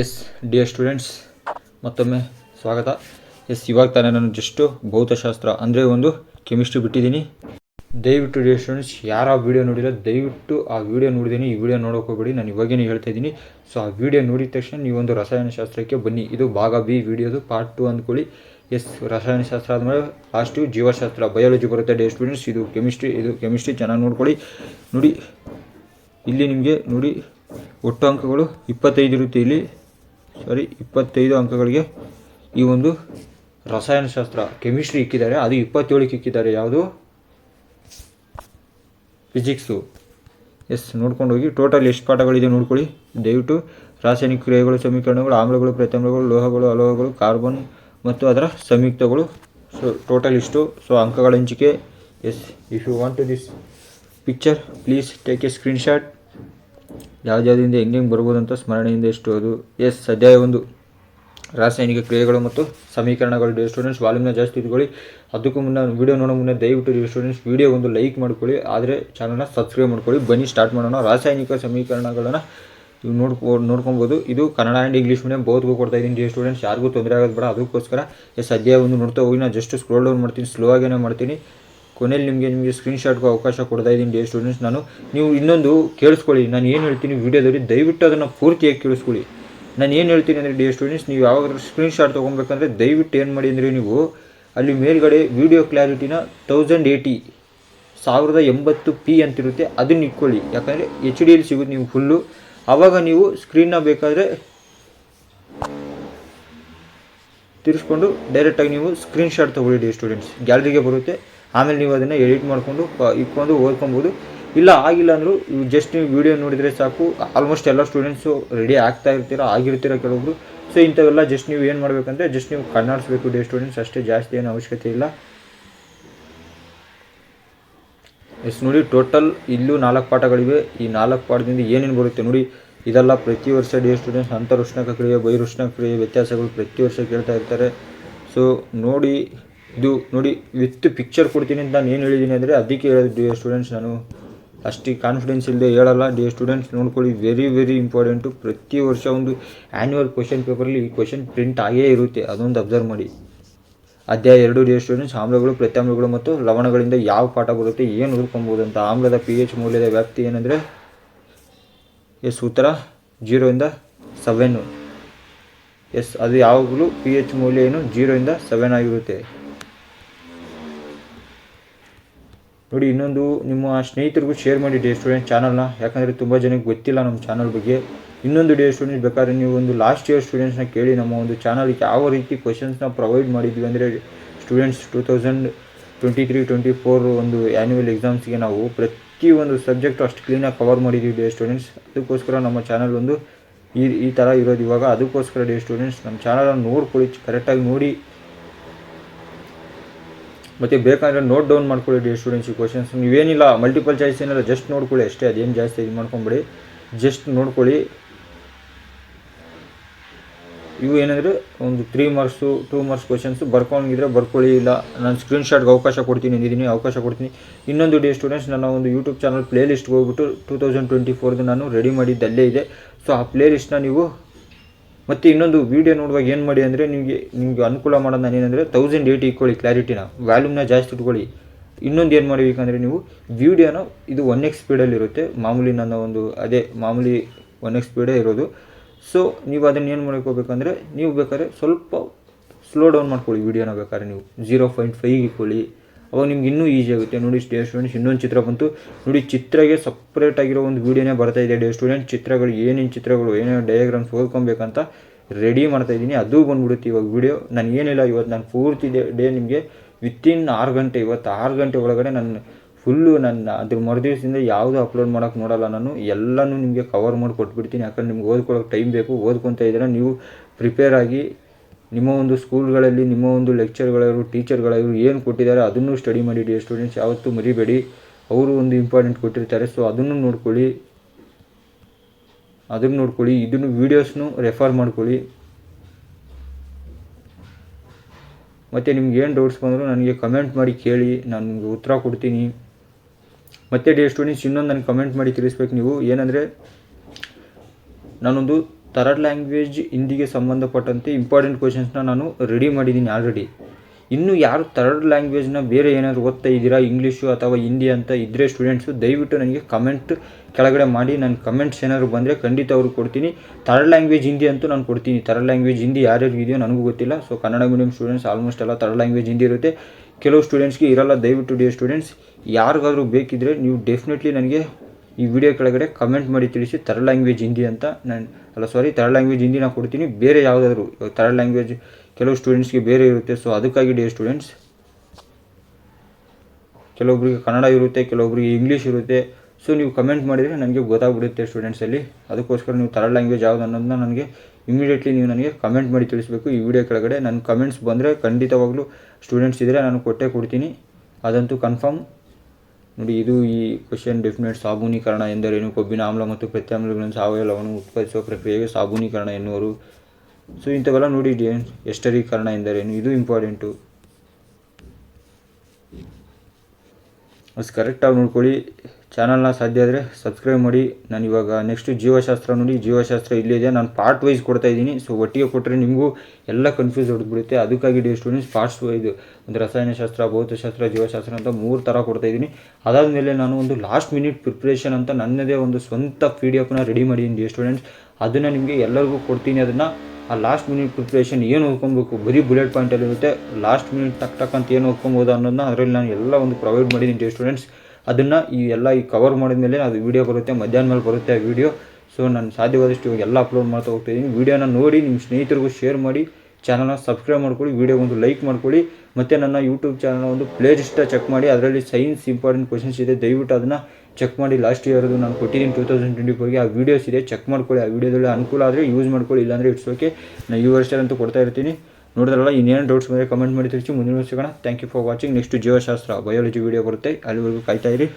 S, dear students, ಮತ್ತೊಮ್ಮೆ ಸ್ವಾಗತ. S, ಇವಾಗ ತಾನೇ ನಾನು ಜಸ್ಟು ಭೌತಶಾಸ್ತ್ರ ಅಂದರೆ ಒಂದು ಕೆಮಿಸ್ಟ್ರಿ ಬಿಟ್ಟಿದ್ದೀನಿ. ದಯವಿಟ್ಟು ಡಿಯರ್ ಸ್ಟೂಡೆಂಟ್ಸ್, ಯಾರು ಆ ವಿಡಿಯೋ ನೋಡಿಲ್ಲ, ದಯವಿಟ್ಟು ಆ ವಿಡಿಯೋ ನೋಡಿದ್ದೀನಿ ಈ ವಿಡಿಯೋ ನೋಡೋಕೆ ಹೋಗ್ಬೇಡಿ, ನಾನು ಇವಾಗೇನು ಹೇಳ್ತಾ ಇದ್ದೀನಿ. ಸೊ ಆ ವಿಡಿಯೋ ನೋಡಿದ ತಕ್ಷಣ ನೀವೊಂದು ರಸಾಯನಶಾಸ್ತ್ರಕ್ಕೆ ಬನ್ನಿ. ಇದು ಭಾಗ ಬಿ ವಿಡಿಯೋದು, ಪಾರ್ಟ್ ಟು ಅಂದ್ಕೊಳ್ಳಿ. ಎಸ್ ರಸಾಯನಶಾಸ್ತ್ರ ಆದಮೇಲೆ ಲಾಸ್ಟು ಜೀವಶಾಸ್ತ್ರ ಬಯಾಲಜಿ ಬರುತ್ತೆ ಡಿಯರ್ ಸ್ಟೂಡೆಂಟ್ಸ್. ಇದು ಕೆಮಿಸ್ಟ್ರಿ ಇದು ಕೆಮಿಸ್ಟ್ರಿ ಚೆನ್ನಾಗಿ ನೋಡ್ಕೊಳ್ಳಿ. ನೋಡಿ, ಇಲ್ಲಿ ನಿಮಗೆ ನೋಡಿ, ಒಟ್ಟು ಅಂಕಗಳು ಇಪ್ಪತ್ತೈದು ಇರುತ್ತೆ ಇಲ್ಲಿ. ಸಾರಿ ಇಪ್ಪತ್ತೈದು ಅಂಕಗಳಿಗೆ ಈ ಒಂದು ರಸಾಯನಶಾಸ್ತ್ರ ಕೆಮಿಸ್ಟ್ರಿ ಇಕ್ಕಿದ್ದಾರೆ. ಅದು ಇಪ್ಪತ್ತೇಳಕ್ಕೆ ಇಕ್ಕಿದ್ದಾರೆ. ಯಾವುದು? ಫಿಸಿಕ್ಸು ಎಸ್ ನೋಡ್ಕೊಂಡು ಹೋಗಿ. ಟೋಟಲ್ ಎಷ್ಟು ಪಾಠಗಳಿದೆ ನೋಡ್ಕೊಳ್ಳಿ. ದಯವಿಟ್ಟು ರಾಸಾಯನಿಕ ಕ್ರಿಯೆಗಳು, ಸಮೀಕರಣಗಳು, ಆಮ್ಲಗಳು, ಪ್ರತ್ಯಾಮ್ಲಗಳು, ಲೋಹಗಳು, ಅಲೋಹಗಳು ಕಾರ್ಬನ್ ಮತ್ತು ಅದರ ಸಂಯುಕ್ತಗಳು. ಸೊ ಟೋಟಲ್ ಇಷ್ಟು. ಸೊ ಅಂಕಗಳ ಹಂಚಿಕೆ. Yes if you want to this picture please take a screenshot ಯಾವ್ದ್ಯಾವ್ದಿಂದ ಹೆಂಗೆ ಬರ್ಬೋದು ಅಂತ ಸ್ಮರಣೆಯಿಂದ ಎಷ್ಟು ಅದು? ಎಸ್ ಸದ್ಯ ಒಂದು. ರಾಸಾಯನಿಕ ಕ್ರಿಯೆಗಳು ಮತ್ತು ಸಮೀಕರಣಗಳು. ಡಿ ಸ್ಟೂಡೆಂಟ್ಸ್ ವಾಲ್ಯೂಮ್ನ ಜಾಸ್ತಿ ಇಟ್ಕೊಳ್ಳಿ. ಅದಕ್ಕೂ ಮುನ್ನ ವೀಡಿಯೋ ನೋಡೋ ಮುನ್ನ ದಯವಿಟ್ಟು ಡಿ ಸ್ಟೂಡೆಂಟ್ಸ್ ವೀಡಿಯೋ ಒಂದು ಲೈಕ್ ಮಾಡ್ಕೊಳ್ಳಿ. ಆದರೆ ಚಾನಲ್ನ ಸಬ್ಸ್ಕ್ರೈಬ್ ಮಾಡ್ಕೊಳ್ಳಿ. ಬನ್ನಿ ಸ್ಟಾರ್ಟ್ ಮಾಡೋಣ. ರಾಸಾಯನಿಕ ಸಮೀಕರಣಗಳನ್ನು ಇವು ನೋಡ್ಕೊ ನೋಡ್ಕೊಬೋದು. ಇದು ಕನ್ನಡ ಆ್ಯಂಡ್ ಇಂಗ್ಲೀಷ್ ಮೀಡಿಯಂ ಬೋತ್ಗೂ ಕೊಡ್ತಾ ಇದ್ದೀನಿ ಡಿ ಸ್ಟೂಡೆಂಟ್ಸ್ ಯಾರಿಗೂ ತೊಂದರೆ ಆಗೋದು ಬೇಡ. ಅದಕ್ಕೋಸ್ಕರ ಎಸ್ ಸದ್ಯ ಒಂದು ನೋಡ್ತಾ ಹೋಗಿ. ನಾನು ಜಸ್ಟ್ ಸ್ಕ್ರೋಲ್ ಡೌನ್ ಮಾಡ್ತೀನಿ. ಸ್ಲೋ ಆಗೇನೆ ಮಾಡ್ತೀನಿ. ಕೊನೆಯಲ್ಲಿ ನಿಮಗೆ ನಿಮಗೆ ಸ್ಕ್ರೀನ್ಶಾಟ್ಗೂ ಅವಕಾಶ ಕೊಡ್ತಾ ಇದ್ದೀನಿ ಡೇ ಸ್ಟೂಡೆಂಟ್ಸ್ ನಾನು ನೀವು ಇನ್ನೊಂದು ಕೇಳಿಸ್ಕೊಳ್ಳಿ. ನಾನು ಏನು ಹೇಳ್ತೀನಿ ವೀಡಿಯೋದಲ್ಲಿ ದಯವಿಟ್ಟು ಅದನ್ನು ಪೂರ್ತಿಯಾಗಿ ಕೇಳಿಸ್ಕೊಳ್ಳಿ. ನಾನು ಏನು ಹೇಳ್ತೀನಿ ಅಂದರೆ ಡೇ ಸ್ಟೂಡೆಂಟ್ಸ್ ನೀವು ಯಾವಾಗ ಸ್ಕ್ರೀನ್ಶಾಟ್ ತೊಗೊಬೇಕಂದ್ರೆ ದಯವಿಟ್ಟು ಏನು ಮಾಡಿ ಅಂದರೆ ನೀವು ಅಲ್ಲಿ ಮೇಲ್ಗಡೆ ವೀಡಿಯೋ ಕ್ಲಾರಿಟಿನ ತೌಸಂಡ್ ಏಯ್ಟಿ ಸಾವಿರದ ಎಂಬತ್ತು ಪಿ ಅಂತಿರುತ್ತೆ, ಅದನ್ನ ಇಟ್ಕೊಳ್ಳಿ. ಯಾಕಂದರೆ ಎಚ್ ಡಿ ಎಲ್ ಸಿಗುತ್ತೆ ನೀವು ಫುಲ್ಲು ಆವಾಗ ನೀವು ಸ್ಕ್ರೀನ್ನ ಬೇಕಾದರೆ ತಿರ್ಸ್ಕೊಂಡು ಡೈರೆಕ್ಟಾಗಿ ನೀವು ಸ್ಕ್ರೀನ್ಶಾಟ್ ತೊಗೊಳ್ಳಿ ಡಿ ಸ್ಟೂಡೆಂಟ್ಸ್ ಗ್ಯಾಲರಿಗೆ ಬರುತ್ತೆ. ಆಮೇಲೆ ನೀವು ಅದನ್ನು ಎಡಿಟ್ ಮಾಡಿಕೊಂಡು ಇಟ್ಕೊಂಡು ಓದ್ಕೊಬೋದು. ಇಲ್ಲ, ಆಗಿಲ್ಲ ಅಂದರೂ ಜಸ್ಟ್ ನೀವು ವೀಡಿಯೋ ನೋಡಿದರೆ ಸಾಕು. ಆಲ್ಮೋಸ್ಟ್ ಎಲ್ಲ ಸ್ಟೂಡೆಂಟ್ಸು ರೆಡಿ ಆಗ್ತಾ ಇರ್ತೀರ, ಆಗಿರ್ತೀರ ಕೆಲವೊಬ್ರು. ಸೊ ಇಂಥವೆಲ್ಲ ಜಸ್ಟ್ ನೀವು ಏನು ಮಾಡಬೇಕಂದ್ರೆ ಜಸ್ಟ್ ನೀವು ಕಣ್ಣಾಡಿಸ್ಬೇಕು. ಡೇ ಸ್ಟೂಡೆಂಟ್ಸ್ ಅಷ್ಟೇ ಜಾಸ್ತಿ ಏನು ಅವಶ್ಯಕತೆ ಇಲ್ಲ. ಎಸ್ ನೋಡಿ ಟೋಟಲ್ ಇಲ್ಲೂ ನಾಲ್ಕು ಪಾಠಗಳಿವೆ. ಈ ನಾಲ್ಕು ಪಾಠದಿಂದ ಏನೇನು ಬರುತ್ತೆ ನೋಡಿ. ಇದೆಲ್ಲ ಪ್ರತಿ ವರ್ಷ ಡೇ ಸ್ಟೂಡೆಂಟ್ಸ್ ಅಂತರುಷ್ಣಕ ಕ್ರಿಯೆ ಬೈರುಷ್ಣಕ್ರಿಯೆ ವ್ಯತ್ಯಾಸಗಳು ಪ್ರತಿ ವರ್ಷ ಕೇಳ್ತಾ ಇರ್ತಾರೆ. ಸೊ ನೋಡಿ ಇದು ನೋಡಿ, ವಿತ್ ಪಿಕ್ಚರ್ ಕೊಡ್ತೀನಿ ಅಂತ ನಾನು ಏನು ಹೇಳಿದ್ದೀನಿ ಅಂದರೆ, ಅದಕ್ಕೆ ಹೇಳೋದು ಡಿ ಸ್ಟೂಡೆಂಟ್ಸ್ ನಾನು. ಅಷ್ಟು ಕಾನ್ಫಿಡೆನ್ಸ್ ಇಲ್ಲದೆ ಹೇಳಲ್ಲ. ಡಿ ಸ್ಟೂಡೆಂಟ್ಸ್ ನೋಡ್ಕೊಳ್ಳಿ ವೆರಿ ವೆರಿ ಇಂಪಾರ್ಟೆಂಟು ಪ್ರತಿ ವರ್ಷ ಒಂದು ಆ್ಯನ್ಯುವಲ್ ಕ್ವಶನ್ ಪೇಪರಲ್ಲಿ ಈ ಕ್ವಶನ್ ಪ್ರಿಂಟ್ ಆಗೇ ಇರುತ್ತೆ. ಅದೊಂದು ಅಬ್ಸರ್ವ್ ಮಾಡಿ. ಅಧ್ಯಾಯ ಎರಡು ಡಿ ಸ್ಟೂಡೆಂಟ್ಸ್ ಆಮ್ಲಗಳು, ಪ್ರತ್ಯಾಮ್ಲಗಳು ಮತ್ತು ಲವಣಗಳಿಂದ ಯಾವ ಪಾಠ ಬರುತ್ತೆ, ಏನು ಓದ್ಕೊಬೋದು ಅಂತ. ಆಮ್ಲದ ಪಿ ಎಚ್ ಮೌಲ್ಯದ ವ್ಯಾಪ್ತಿ ಏನಂದರೆ, ಎಸ್ ಉತ್ತರ ಜೀರೋಯಿಂದ ಸೆವೆನ್ನು ಎಸ್, ಅದು ಯಾವಾಗಲೂ ಪಿ ಎಚ್ ಮೌಲ್ಯ ಏನು? ಜೀರೋಯಿಂದ ಸೆವೆನ್ ಆಗಿರುತ್ತೆ. ನೋಡಿ, ಇನ್ನೊಂದು ನಿಮ್ಮ ಸ್ನೇಹಿತರಿಗೂ ಶೇರ್ ಮಾಡಿ ಡಿ ಸ್ಟೂಡೆಂಟ್ ಚಾನಲ್ನ ಯಾಕಂದರೆ ತುಂಬ ಜನಕ್ಕೆ ಗೊತ್ತಿಲ್ಲ ನಮ್ಮ ಚಾನಲ್ ಬಗ್ಗೆ. ಇನ್ನೊಂದು ಡಿ ಸ್ಟೂಡೆಂಟ್ ಬೇಕಾದ್ರೆ ನೀವು ಒಂದು ಲಾಸ್ಟ್ ಇಯರ್ ಸ್ಟೂಡೆಂಟ್ಸ್ನ ಕೇಳಿ ನಮ್ಮ ಒಂದು ಚಾನಲ್ಗೆ ಯಾವ ರೀತಿ ಕ್ವಶನ್ಸ್ನ ಪ್ರೊವೈಡ್ ಮಾಡಿದ್ವಿ ಅಂದರೆ students two thousand twenty three twenty four ಒಂದು ಆ್ಯನ್ಯುವಲ್ ಎಕ್ಸಾಮ್ಸ್ಗೆ ನಾವು ಪ್ರತಿಯೊಂದು ಸಬ್ಜೆಕ್ಟು ಅಷ್ಟು ಕ್ಲೀನಾಗಿ ಕವರ್ ಮಾಡಿದ್ದೀವಿ ಡಿ ಸ್ಟೂಡೆಂಟ್ಸ್ ಅದಕ್ಕೋಸ್ಕರ ನಮ್ಮ ಚಾನಲ್ ಒಂದು ಈ ಈ ಥರ ಇರೋದು ಇವಾಗ. ಅದಕ್ಕೋಸ್ಕರ ಡಿ ಸ್ಟೂಡೆಂಟ್ಸ್ ನಮ್ಮ ಚಾನಲನ್ನು ನೋಡ್ಕೊಳ್ಳಿ ಕರೆಕ್ಟಾಗಿ ನೋಡಿ. ಮತ್ತು ಬೇಕಾದರೆ ನೋಟ್ ಡೌನ್ ಮಾಡ್ಕೊಳ್ಳಿ ಡಿ ಸ್ಟೂಡೆಂಟ್ಸ್ ಈ ಕ್ವಶನ್ಸ್ ನೀವೇನಿಲ್ಲ ಮಲ್ಟಿಪಲ್ ಚಾಯ್ಸ್ ಏನಿಲ್ಲ ಜಸ್ಟ್ ನೋಡ್ಕೊಳ್ಳಿ ಅಷ್ಟೇ, ಅದೇನು ಜಾಸ್ತಿ ಇದು ಮಾಡ್ಕೊಂಬಿಡಿ. ಜಸ್ಟ್ ನೋಡ್ಕೊಳ್ಳಿ. ಇವು ಏನಂದರೆ, ಒಂದು three marks two marks questions ಬರ್ಕೊಂಡಿದ್ರೆ ಬರ್ಕೊಳ್ಳಿ, ಇಲ್ಲ ನಾನು ಸ್ಕ್ರೀನ್ಶಾಟ್ಗೆ ಅವಕಾಶ ಕೊಡ್ತೀನಿ ಅಂದಿದ್ದೀನಿ ಅವಕಾಶ ಕೊಡ್ತೀನಿ. ಇನ್ನೊಂದು ಡಿ ಸ್ಟೂಡೆಂಟ್ಸ್ ನನ್ನ ಒಂದು ಯೂಟ್ಯೂಬ್ ಚಾನಲ್ ಪ್ಲೇ ಲಿಸ್ಟ್ಗೆ ಹೋಗ್ಬಿಟ್ಟು ಟೂ ತೌಸಂಡ್ ಟ್ವೆಂಟಿ ಫೋರ್ದು ನಾನು ರೆಡಿ ಮಾಡಿದ್ದಲ್ಲೇ ಇದೆ. ಸೊ ಆ ಪ್ಲೇ ಲಿಸ್ಟ್ನ ನೀವು ಮತ್ತು ಇನ್ನೊಂದು ವೀಡಿಯೋ ನೋಡುವಾಗ ಏನು ಮಾಡಿ ಅಂದರೆ ನಿಮಗೆ ನಿಮಗೆ ಅನುಕೂಲ ಮಾಡೋದು ನಾನು ಏನಂದರೆ ತೌಸಂಡ್ ಏಯ್ಟಿ ಇಟ್ಕೊಳ್ಳಿ ಕ್ಲಾರಿಟಿನ ವ್ಯಾಲ್ಯೂಮ್ನ ಜಾಸ್ತಿ ಇಟ್ಕೊಳ್ಳಿ. ಇನ್ನೊಂದು ಏನು ಮಾಡಬೇಕಂದ್ರೆ ನೀವು ವೀಡಿಯೋನ ಇದು ಒನ್ ಎಕ್ಸ್ ಸ್ಪೀಡಲ್ಲಿರುತ್ತೆ ಮಾಮೂಲಿ ನನ್ನ ಒಂದು ಅದೇ ಮಾಮೂಲಿ ಒನ್ ಎಕ್ಸ್ ಸ್ಪೀಡೇ ಇರೋದು. ಸೊ ನೀವು ಅದನ್ನು ಏನು ಮಾಡ್ಕೋಬೇಕಂದ್ರೆ ನೀವು ಬೇಕಾದ್ರೆ ಸ್ವಲ್ಪ ಸ್ಲೋ ಡೌನ್ ಮಾಡ್ಕೊಳ್ಳಿ ವೀಡಿಯೋನ ಬೇಕಾದ್ರೆ ನೀವು. ಜೀರೋ ಪಾಯಿಂಟ್ ಫೈವ್ ಇಟ್ಕೊಳ್ಳಿ. ಅವಾಗ ನಿಮ್ಗೆ ಇನ್ನೂ ಈಸಿ ಆಗುತ್ತೆ. ನೋಡಿ ಡೇ ಸ್ಟೂಡೆಂಟ್ಸ್ ಇನ್ನೊಂದು ಚಿತ್ರ ಬಂತು. ನೋಡಿ, ಚಿತ್ರಗೆ ಸಪ್ರೇಟ್ ಆಗಿರೋ ಒಂದು ವೀಡಿಯೋನೇ ಬರ್ತಾ ಇದೆ ಡೇ ಸ್ಟೂಡೆಂಟ್ ಚಿತ್ರಗಳು, ಏನೇನು ಚಿತ್ರಗಳು, ಏನೇನು ಡಯಾಗ್ರಾಮ್ಸ್ ಓದ್ಕೊಬೇಕಂತ ರೆಡಿ ಮಾಡ್ತಾ ಇದ್ದೀನಿ. ಅದು ಬಂದ್ಬಿಡುತ್ತೆ ಇವಾಗ ವೀಡಿಯೋ ನಾನು ಏನಿಲ್ಲ, ಇವತ್ತು ನಾನು ಪೂರ್ತಿ ಡೇ ನಿಮಗೆ ವಿತಿನ್ ಆರು ಗಂಟೆ, ಇವತ್ತು ಆರು ಗಂಟೆ ಒಳಗಡೆ ನಾನು ಫುಲ್ಲು ನನ್ನ ಅದ್ರ ಮರುದಿವಸದಿಂದ ಯಾವುದೂ ಅಪ್ಲೋಡ್ ಮಾಡೋಕ್ಕೆ ನೋಡಲ್ಲ ನಾನು. ಎಲ್ಲನೂ ನಿಮಗೆ ಕವರ್ ಮಾಡಿ ಕೊಟ್ಬಿಡ್ತೀನಿ ಯಾಕಂದ್ರೆ ನಿಮ್ಗೆ ಓದ್ಕೊಳ್ಳೋಕೆ ಟೈಮ್ ಬೇಕು. ಓದ್ಕೊತಾ ಇದ್ದೀರ, ನೀವು ಪ್ರಿಪೇರ್ ಆಗಿ ನಿಮ್ಮ ಒಂದು ಸ್ಕೂಲ್ಗಳಲ್ಲಿ, ನಿಮ್ಮ ಒಂದು ಲೆಕ್ಚರ್ಗಳವರು ಟೀಚರ್ಗಳವರು ಏನು ಕೊಟ್ಟಿದ್ದಾರೆ ಅದನ್ನು ಸ್ಟಡಿ ಮಾಡಿ ಡಿಯರ್ ಸ್ಟೂಡೆಂಟ್ಸ್ ಯಾವತ್ತೂ ಮರಿಬೇಡಿ. ಅವರು ಒಂದು ಇಂಪಾರ್ಟೆಂಟ್ ಕೊಟ್ಟಿರ್ತಾರೆ. ಸೊ ಅದನ್ನು ನೋಡ್ಕೊಳ್ಳಿ. ಅದನ್ನು ನೋಡ್ಕೊಳ್ಳಿ. ಇದನ್ನು ವೀಡಿಯೋಸ್ನು ರೆಫರ್ ಮಾಡ್ಕೊಳ್ಳಿ. ಮತ್ತು ನಿಮ್ಗೆ ಏನು ಡೌಟ್ಸ್ ಬಂದರೂ ನನಗೆ ಕಮೆಂಟ್ ಮಾಡಿ ಕೇಳಿ. ನಾನು ನಿಮಗೆ ಉತ್ತರ ಕೊಡ್ತೀನಿ. ಮತ್ತು ಡಿಯರ್ ಸ್ಟೂಡೆಂಟ್ಸ್ ಇನ್ನೊಂದು ನನಗೆ ಕಮೆಂಟ್ ಮಾಡಿ ತಿಳಿಸ್ಬೇಕು ನೀವು. ಏನಂದರೆ, ನಾನೊಂದು ಥರ್ಡ್ ಲ್ಯಾಂಗ್ವೇಜ್ ಹಿಂದಿಗೆ ಸಂಬಂಧಪಟ್ಟಂತೆ ಇಂಪಾರ್ಟೆಂಟ್ ಕ್ವಶನ್ಸ್ನ ನಾನು ರೆಡಿ ಮಾಡಿದ್ದೀನಿ ಆಲ್ರೆಡಿ ಇನ್ನು ಯಾರು ಥರ್ಡ್ ಲ್ಯಾಂಗ್ವೇಜ್ನ ಬೇರೆ ಏನಾದರೂ ಓದ್ತಾ ಇದ್ದೀರಾ? ಇಂಗ್ಲೀಷು ಅಥವಾ ಹಿಂದಿ ಅಂತ ಇದ್ದರೆ ಸ್ಟೂಡೆಂಟ್ಸು ದಯವಿಟ್ಟು ನನಗೆ ಕಮೆಂಟ್ ಕೆಳಗಡೆ ಮಾಡಿ. ನನ್ನ ಕಮೆಂಟ್ಸ್ ಏನಾದರೂ ಬಂದರೆ ಖಂಡಿತ ಅವ್ರಿಗೆ ಕೊಡ್ತೀನಿ. ಥರ್ಡ್ ಲ್ಯಾಂಗ್ವೇಜ್ ಹಿಂದಿ ಅಂತೂ ನಾನು ಕೊಡ್ತೀನಿ. ಥರ್ಡ್ ಲ್ಯಾಂಗ್ವೇಜ್ ಹಿಂದಿ ಯಾರ್ಯಾರಿಗೆ ಇದೆಯೋ ನನಗೂ ಗೊತ್ತಿಲ್ಲ. So Kannada medium students almost ಎಲ್ಲ ಥರ್ಡ್ ಲ್ಯಾಂಗ್ವೇಜ್ ಹಿಂದಿ ಇರುತ್ತೆ. ಕೆಲವು ಸ್ಟೂಡೆಂಟ್ಸ್ಗೆ ಇರಲ್ಲ. ದಯವಿಟ್ಟು ಡಿಯರ್ ಸ್ಟೂಡೆಂಟ್ಸ್ ಯಾರಿಗಾದರೂ ಬೇಕಿದ್ದರೆ ನೀವು ಡೆಫಿನೆಟ್ಲಿ ನನಗೆ ಈ ವಿಡಿಯೋ ಕೆಳಗಡೆ ಕಮೆಂಟ್ ಮಾಡಿ ತಿಳಿಸಿ ಥರ್ಡ್ ಲ್ಯಾಂಗ್ವೇಜ್ ಹಿಂದಿ ಅಂತ ನಾನು, ಅಲ್ಲ ಸಾರಿ ಥರ್ಡ್ ಲ್ಯಾಂಗ್ವೇಜ್ ಹಿಂದಿ ನಾನು ಕೊಡ್ತೀನಿ. ಬೇರೆ ಯಾವುದಾದ್ರು ಥರ್ಡ್ ಲ್ಯಾಂಗ್ವೇಜ್ ಕೆಲವು ಸ್ಟೂಡೆಂಟ್ಸ್ಗೆ ಬೇರೆ ಇರುತ್ತೆ. ಸೊ ಅದಕ್ಕಾಗಿ ಡೇ ಸ್ಟೂಡೆಂಟ್ಸ್ ಕೆಲವೊಬ್ರಿಗೆ ಕನ್ನಡ ಇರುತ್ತೆ, ಕೆಲವೊಬ್ರಿಗೆ ಇಂಗ್ಲೀಷ್ ಇರುತ್ತೆ. ಸೊ ನೀವು ಕಮೆಂಟ್ ಮಾಡಿದರೆ ನನಗೆ ಗೊತ್ತಾಗ್ಬಿಡುತ್ತೆ ಸ್ಟೂಡೆಂಟ್ಸಲ್ಲಿ ಅದಕ್ಕೋಸ್ಕರ ನೀವು ಥರ್ಡ್ ಲ್ಯಾಂಗ್ವೇಜ್ ಯಾವುದು ಅನ್ನೋದನ್ನ ನನಗೆ ಇಮಿಡಿಯೇಟ್ಲಿ ನೀವು ನನಗೆ ಕಮೆಂಟ್ ಮಾಡಿ ತಿಳಿಸ್ಬೇಕು. ಈ ವಿಡಿಯೋ ಕೆಳಗಡೆ ನನ್ನ ಕಮೆಂಟ್ಸ್ ಬಂದರೆ ಖಂಡಿತವಾಗ್ಲೂ ಸ್ಟೂಡೆಂಟ್ಸ್ ಇದ್ದರೆ ನಾನು ಕೊಟ್ಟೇ ಕೊಡ್ತೀನಿ. ಅದಂತೂ ಕನ್ಫರ್ಮ್ ನೋಡಿ, ಇದು ಈ ಕ್ವಶನ್ ಡೆಫಿನೆಟ್ ಸಾಬೂನೀಕರಣ ಎಂದರೇನು? ಕೊಬ್ಬಿನ ಆಮ್ಲ ಮತ್ತು ಪ್ರತ್ಯಾಮ್ಲಗಳನ್ನು ಸಾವಯವವನ್ನು ಉತ್ಪಾದಿಸುವ ಪ್ರಕ್ರಿಯೆಗೆ ಸಾಬೂನೀಕರಣ ಎನ್ನುವರು. ಸೊ ಇಂಥವೆಲ್ಲ ನೋಡಿ ಎಷ್ಟರೀಕರಣ ಎಂದರೇನು? ಇದು ಇಂಪಾರ್ಟೆಂಟು ಅಷ್ಟು ಕರೆಕ್ಟಾಗಿ ನೋಡ್ಕೊಳ್ಳಿ. ಚಾನಲ್ನ ಸಾಧ್ಯ ಆದರೆ ಸಬ್ಸ್ಕ್ರೈಬ್ ಮಾಡಿ. ನಾನು ಇವಾಗ ನೆಕ್ಸ್ಟು ಜೀವಶಾಸ್ತ್ರ ನೋಡಿ. ಜೀವಶಾಸ್ತ್ರ ಇಲ್ಲಿದೆ ನಾನು ಪಾರ್ಟ್ ವೈಸ್ ಕೊಡ್ತಾ ಇದ್ದೀನಿ. ಸೊ ಒಟ್ಟಿಗೆ ಕೊಟ್ಟರೆ ನಿಮಗೂ ಎಲ್ಲ ಕನ್ಫ್ಯೂಸ್ ಹೊಡೆದ್ಬಿಡುತ್ತೆ. ಅದಕ್ಕಾಗಿ ಡಿ ಸ್ಟೂಡೆಂಟ್ಸ್ ಪಾರ್ಟ್ಸ್ ಇದು ಒಂದು ರಸಾಯನಶಾಸ್ತ್ರ ಭೌತಶಾಸ್ತ್ರ, ಜೀವಶಾಸ್ತ್ರ ಅಂತ ಮೂರು ಥರ ಕೊಡ್ತಾ ಇದ್ದೀನಿ. ಅದಾದಮೇಲೆ ನಾನು ಒಂದು ಲಾಸ್ಟ್ ಮಿನಿಟ್ ಪ್ರಿಪ್ರೇಷನ್ ಅಂತ ನನ್ನದೇ ಒಂದು ಸ್ವಂತ ಪಿ ಡಿ ಎಫ್ನ ರೆಡಿ ಮಾಡಿದ್ದೀನಿ ಡಿ ಸ್ಟೂಡೆಂಟ್ಸ್ ಅದನ್ನು ನಿಮಗೆ ಎಲ್ಲರಿಗೂ ಕೊಡ್ತೀನಿ. ಅದನ್ನು ಆ ಲಾಸ್ಟ್ ಮಿನಿಟ್ ಪ್ರಿಪ್ರೇಷನ್ ಏನು ಓದ್ಕೊಬೇಕು ಬರೀ ಬುಲೆಟ್ ಪಾಯಿಂಟಲ್ಲಿ ಇರುತ್ತೆ ಲಾಸ್ಟ್ ಮಿನಿಟ್ ಟಕ್ ಟಕ್ ಅಂತ ಏನು ಓದ್ಕೊಬೋದು ಅನ್ನೋದನ್ನ ಅದರಲ್ಲಿ ನಾನು ಎಲ್ಲ ಒಂದು ಪ್ರೊವೈಡ್ ಮಾಡಿದ್ದೀನಿ ಡಿ ಸ್ಟೂಡೆಂಟ್ಸ್ ಅದನ್ನು ಈ ಎಲ್ಲ ಈ ಕವರ್ ಮಾಡಿದ ಮೇಲೆ ಅದು ವೀಡಿಯೋ ಬರುತ್ತೆ, ಮಧ್ಯಾಹ್ನ ಮೇಲೆ ಬರುತ್ತೆ ಆ ವೀಡಿಯೋ ಸೊ ನಾನು ಸಾಧ್ಯವಾದಷ್ಟು ಎಲ್ಲ ಅಪ್ಲೋಡ್ ಮಾಡ್ತಾ ಹೋಗ್ತಾಯಿದ್ದೀನಿ ವೀಡಿಯೋನ ನೋಡಿ ನಿಮ್ಮ ಸ್ನೇಹಿತರಿಗೂ ಶೇರ್ ಮಾಡಿ ಚಾನಲ್ನ ಸಬ್ಸ್ಕ್ರೈಬ್ ಮಾಡ್ಕೊಳ್ಳಿ ವೀಡಿಯೋ ಒಂದು ಲೈಕ್ ಮಾಡ್ಕೊಳ್ಳಿ. ಮತ್ತು ನನ್ನ ಯೂಟ್ಯೂಬ್ ಚಾನಲ್ನ ಒಂದು ಪ್ಲೇ ಲಿಸ್ಟ ಚೆಕ್ ಮಾಡಿ. ಅದರಲ್ಲಿ ಸೈನ್ಸ್ ಇಂಪಾರ್ಟೆಂಟ್ ಕ್ವಶನ್ಸ್ ಇದೆ. ದಯವಿಟ್ಟು ಅದನ್ನು ಚೆಕ್ ಮಾಡಿ ಲಾಸ್ಟ್ ಇಯರ್ದು ನಾನು ಕೊಟ್ಟಿದ್ದೀನಿ ಟೂ ತೌಸಂಡ್ ಟ್ವೆಂಟಿ ಫೋರ್ಗೆ ಆ ವೀಡಿಯೋಸ್ ಇದೆ ಚೆಕ್ ಮಾಡ್ಕೊಳ್ಳಿ. ಆ ವೀಡಿಯೋದಲ್ಲಿ ಅನುಕೂಲ ಆದರೆ ಯೂಸ್ ಮಾಡ್ಕೊಳ್ಳಿ. ಇಲ್ಲಾಂದರೆ ಇಟ್ಸ್ ಓಕೆ ನಾನು ವರ್ಷ ಅಂತ ಕೊಡ್ತಾ ಇರ್ತೀನಿ. ನೋಡಿದ್ರಲ್ಲ ಇನ್ನೇನು ಡೌಟ್ಸ್ ಬಂದರೆ ಕಮೆಂಟ್ ಮಾಡಿ ತಿಳಿಸಿ ಮುಂದಿನ ಸಿಗೋಣ thank you for watching next ಜೀವಶಾಸ್ತ್ರ ಬಯಾಲಜಿ ವೀಡಿಯೋ ಬರುತ್ತೆ. ಅಲ್ಲಿವರೆಗೂ ಕಾಯ್ತಾ ಇರಿ.